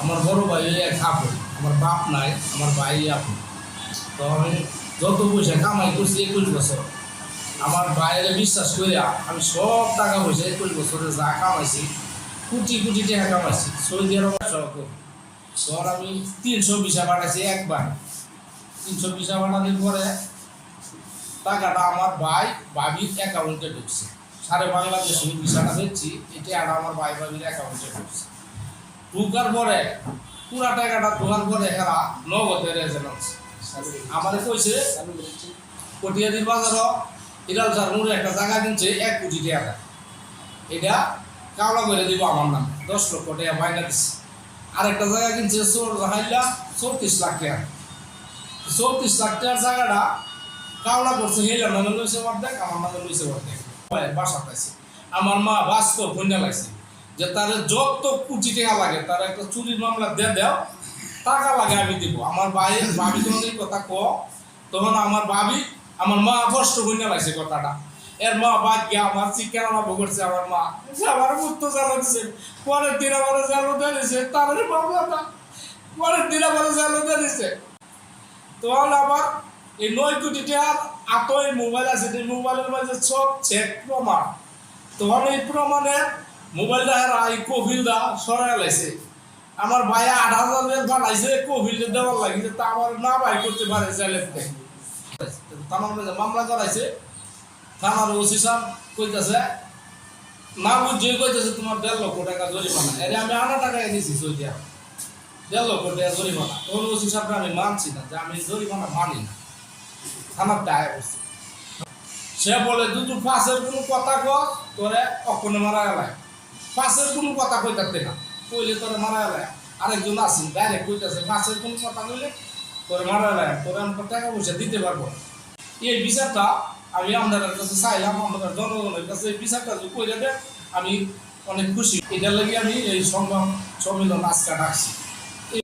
আমার বড় ভাই এক আমার বাপ নাই, আমার ভাই আপন। তো আমি যত পয়সা কামাই করছি একুশ বছর, আমার বাইরে বিশ্বাস করে আমি সব টাকা পয়সা একুশ বছরে যা কামাইছি, কোটি কোটি টাকা কামাইছি, সৌদি আরব সহ ধর আমি তিনশো ভিসা পাঠাইছি একবার। তিনশো ভিসা পাঠানোর পরে টাকাটা আমার ভাই ভাবির অ্যাকাউন্টে ঢুকছে। সারে বাংলাদেশে ভিসাটা দিচ্ছি এটা আর আমার ভাই ভাবির অ্যাকাউন্টে ঢুকছে। ঢুকার পরে পুরা টাকাটা ঢোকার পরে এরা নগদে রেজেন্স আমার কইছে কটিয়াদির বাজারও ইরাল স্যার মোড়ে একটা জায়গা কিনছে, এক কোটি টাকা। এটা কাওলা করে দিব আমার নাম, দশ লক্ষ টাকা বাইনা দিচ্ছে আরেকটা জায়গা কিনছে চোর হাইলা, চৌত্রিশ লাখ টাকা। চৌত্রিশ লাখ টাকার জায়গাটা কাওলা করছে হেলার নামে লইছে অর্ধেক আমার নামে লইছে অর্ধেক বাসা পাইছে। আমার মা বাস্তব কন্যা লাগছে যে তার যত কোটি টাকা লাগে, তার একটা চুরির মামলা দিয়ে দেও, টাকা লাগে আমি দিব। আমার ভাই, ভাবি এই কথা ক তখন আমার ভাবি, আমার মা কষ্ট কন্যা লাগছে কথাটা। এর মা বাদ গিয়ে আমার চিকেন আরম্ভ করছে আমার মা। আমার মুক্ত জ্বালা দিছে। পরের দিন আমার জ্বালো দিয়ে দিছে মামলাটা। পরের দিন আমার জ্বালো দিয়ে দিছে। তখন আবার এই নয় কোটি টাকার আত এই মোবাইল আছে মোবাইলের মাঝে সব চেক প্রমাণ। তখন এই প্রমাণে মোবাইলটা হেরা এই কফিলটা সরাই লাইছে। আমার ভাই আট হাজার বানাইছে কফিলটা দেওয়ার লাগিছে তা আমার না ভাই করতে পারে চাইলে থানার মাঝে মামলা করাইছে, থানার ওসি সাহেব কইতাছে না বুঝে কইতাছে তোমার দেড় লক্ষ টাকা জরিমানা। এর আমি আনা টাকা এনেছি সৌদিয়া দেড় লক্ষ টাকা জরিমানা। তখন ওসি সাহেবরা আমি মানছি না, যে আমি জরিমানা মানি না। থানার দায় করছি সে বলে দুটো পাশের কোনো কথা কর তোরে অক্ষণে মারা গেল পাশের কোনো কথা কই থাকতে না। কইলে তোর মারা যায়। আরেকজন আছেন ডাইরেক্ট কইতাছে, পাশের কোনো কথা কইলে তোর মারা যায়। তোর আমি টাকা পয়সা দিতে পারব এই বিচারটা আমি আমাদের কাছে চাইলাম আমাদের জনগণের কাছে এই বিচারটা যদি কইরা দেয় আমি অনেক খুশি। এটার লাগে আমি এই সংগ্রাম সম্মেলন আজকে ডাকছি।